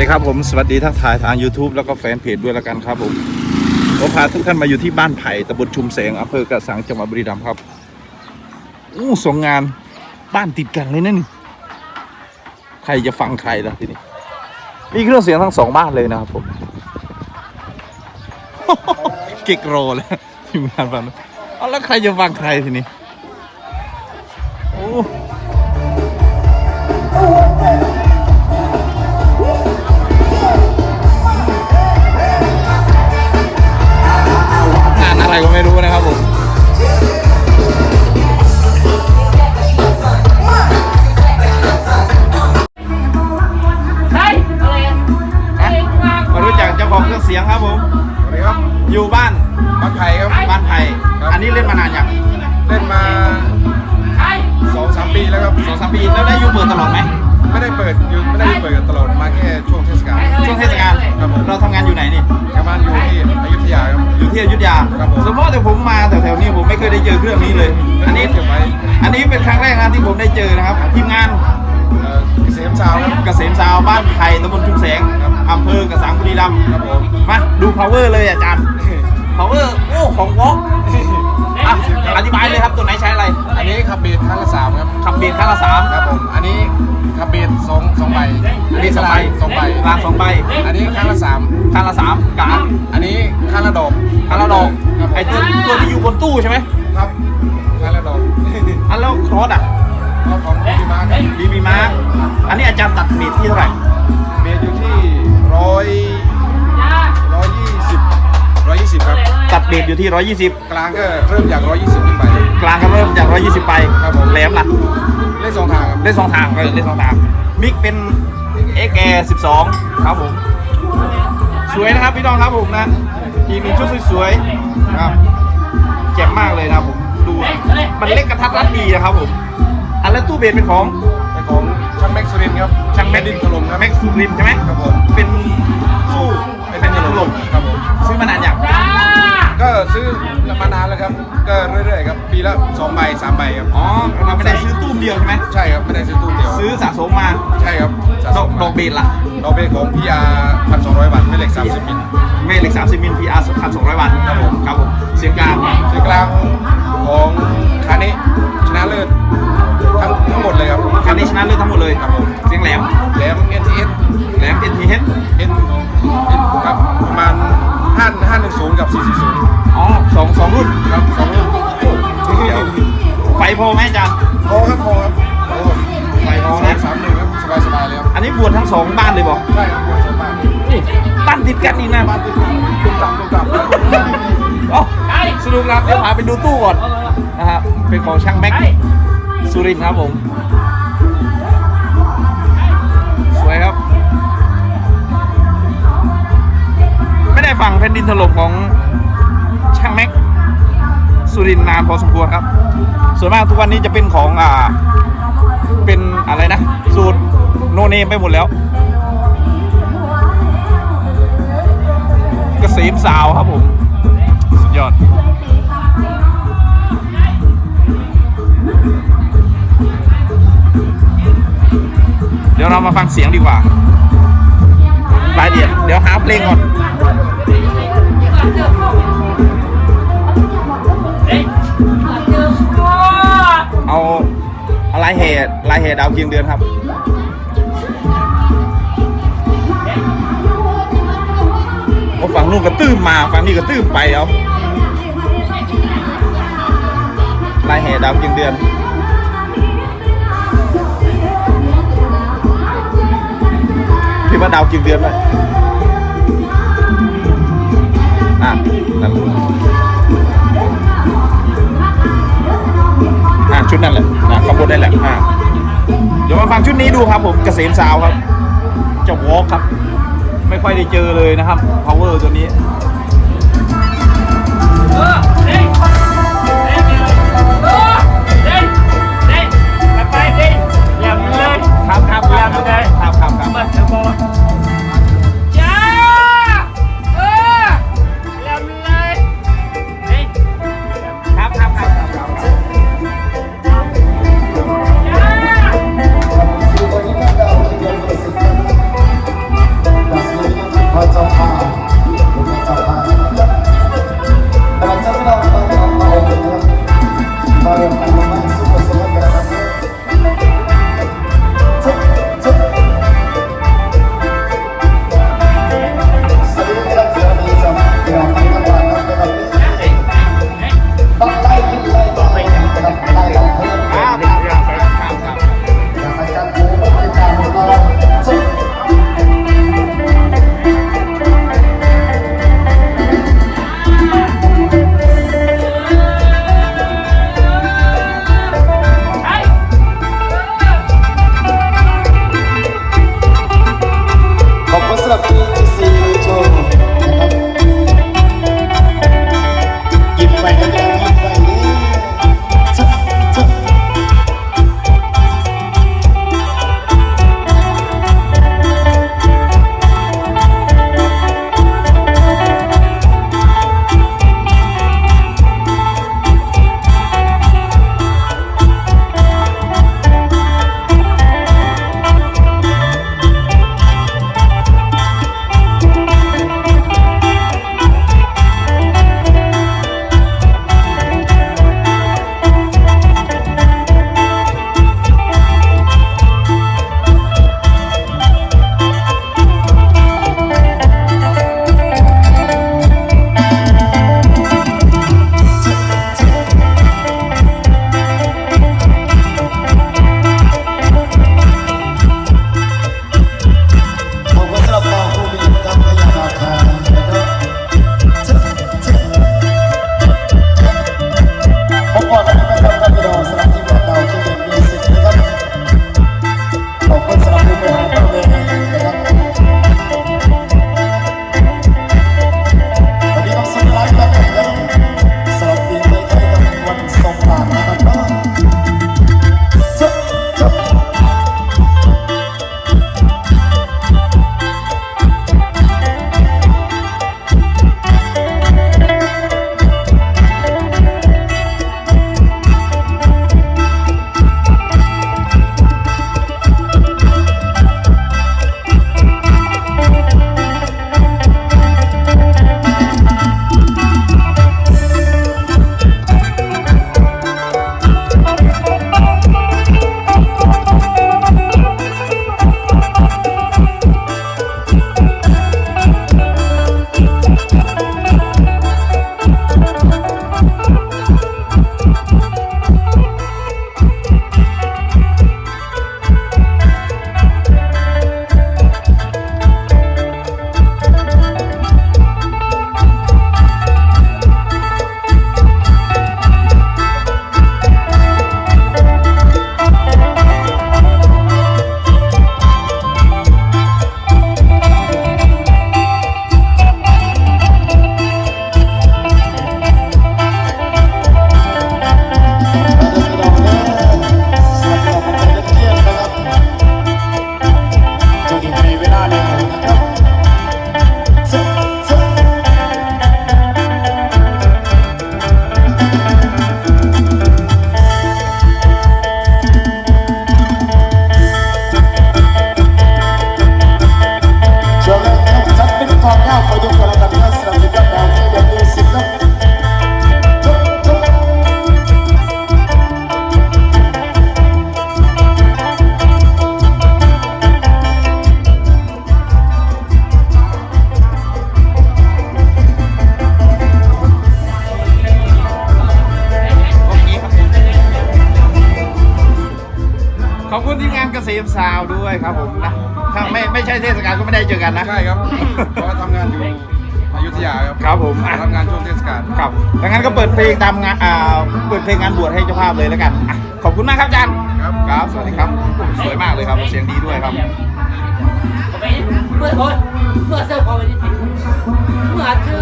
ดีครับผมสวัสดีทักทายทาง YouTube แล้วก็แฟนเพจด้วยล้วกันครับผมผมพาทุกท่านมาอยู่ที่บ้านไผ่ตำบลชุมแสงอำเภอกระสังจังหวัดบุรีรัมย์ครับอู้ส่งงานบ้านติดกันเลยนั่นใครจะฟังใครล่ะทีนี้มีเครื่องเสียงทั้งสองบ้านเลยนะครับผมเก็กโรเลยทีมงานฟังเอาแล้วใครจะฟังใครทีนี้ รื่องเสียงครับผมสวัสดีครับอยู่บ้านบ้านไผ่ครับ บ้านไผ่ครับ อันนี้เล่นมานานยังเล่นมาใช่สองสามปีแล้วครับ สองสามปีแล้วได้อยู่เปิดตลอดไหมไม่ได้เปิดอยู่ไม่ได้เปิดตลอดมาแค่ช่วงเทศกาล ช่วงเทศกาลครับผม เราทำงานอยู่ไหนนี่กลับบ้านอยู่ที่อยุธยาครับ อยู่ที่อยุธยาครับผม สมมติแต่ผมมาแถวๆนี้ผมไม่เคยได้เจอเครื่องนี้เลย อันนี้ เก็บไว้อันนี้เป็นครั้งแรกนะที่ผมได้เจอนะครับทีมงานเอ่อเกษมสาวครับ เกษมสาวบ้านไผ่ตำบลชุมแสงครับ อำเภอกระสังบุรีรัมย์ครับผมมาดู power เลยอาจารย์ power โอ้ของวอกอะอธิบายเลยครับตัวไหนใช้อะไร อันนี้ขับเบียดครั้งละสามครับขับเบียดครั้งละสามครับผม อันนี้ขับเบียดสองสองใบ อันนี้สองใบสองใบกลางสองใบ อันนี้ครั้งละสามครั้งละสามกลางอันนี้ครั้งละดอกครั้งละดอกครับผมไอตัวตัวที่อยู่บนตู้ใช่ไหมครับครั้งละดอกอันแล้วครอสอะก็ของพี่มาครับดีมีมาร์อันนี้อาจารย์ตัดเบียดที่เท่าไหร่เบียดอยู่ที่ ร้อยร้อยยี่สิบร้อยยี่สิบครับ ตัดเบียดอยู่ที่ 120 กลางก็เริ่มจาก120ขึ้นไป กลางก็เริ่มจาก 120 ไปครับผม แหลมล่ะเล่นสองทางครับ เล่นสองทางเลยเล่นสองทาง มิกเป็น XA 12 ครับผม สวยนะครับพี่น้องครับผมนะทีมมีชุดสวยๆครับเจ็บมากเลยนะครับผมดูมันเล็กกระทัดรัดดีนะครับผม อันแล้วตู้เบสเป็นของเป็นของช่างแม็กซ์สุรินทร์ครับ ช่างแม็กดินถล่มครับแม็กซ์สุรินทร์ใช่ไหมครับผมเป็นตู้เป็นดินถล่มครับผมซื้อมานานอย่างจ้าก็ซื้อมานานแล้วครับ ก็เรื่อยๆครับปีละ2ใบ3ใบครับอ๋อเราไม่ได้ซื้อตู้เดียวใช่ไหมใช่ครับไม่ได้ซื้อตู้เดียวซื้อสะสมมาใช่ครับสะดสอกมดอกเบสล่ะดอกเบสของ PR 1,200วัตต์ไม่เหล็ก30มิลแม่เหล็ก 30มิล PR 1,200วัตต์ครับผมครับผมเสียงกลางเสียงกลางของ นนี้ชนะเลิศทั้งหมดเลยครับผมเสียงแหลมแหลม NTS แหลม NTH N N ครับประมาณ5 510กับ440อ๋อสองสองรุ่นครับสองรุ่นเดี๋ยวไฟพอไหมอาจารย์พอครับพอครับพอครับไฟพอสานะมสามหนึ่งครับสบายสบายเลยครับอันนี้บวชทั้งสองบ้านเลยบอกใช่ครับพอสบายบ้านติดกันอีกนะบ้านติดกันตุ้มตับตุ้มตับอ๋อสนุกนะครับเดี๋ยวพาไปดูตู้ก่อนนะฮะเป็นของช่างแม็กสุรินทร์ครับผม ผ่นดินถล่มของช่างแม็กสุรินนานพอสมควรครับ ส่วนมากทุกวันนี้จะเป็นของอ่าเป็นอะไรนะ สูตรโนเนมไปหมดแล้วเกษมสาวครับผม สุดยอดเดี๋ยวเรามาฟังเสียงดีกว่า รายละเอียด เดี๋ยวหาเพลงก่อน หตุลายเหตุดาวเคียงเดือนครับโอ้ฝั่งนู้นก็ตื้มมาฝั่งนี้ก็ตื้มไปเอาลายเหตุดาวเคียงเดือนพี่ว่าดาวเคียงเดือนไหมอะนั่นอะชุดนั่นแหละนะขบวนนั่น แหละเดี๋ยวมาฟังชุดนี้ดูครับผมเกษมสาวครับ จะวอล์กครับ ไม่ค่อยได้เจอเลยนะครับ power ตัวนี้ ซฟซาวด้วยครับผมนะถ้าไม่ไม่ใช่เทศกาลก็ไม่ได้เจอกันนะ ใช่ครับ เพราะว่าทำงานอยู่อยุธยาครับครับผมอะ ทำงานช่วงเทศกาล ครับดังนั้นก็เปิดเพลงตามงานอ่าเปิดเพลงงานบวชให้เจ้าภาพเลยแล้วกันอะขอบคุณมากครับอาจารย์ครับ ครับ สวัสดีครับสวยมากเลยครับ เสียงดีด้วยครับ เมื่อคนเมื่อเสื้อพอไปนิดเมื่อเสื้อ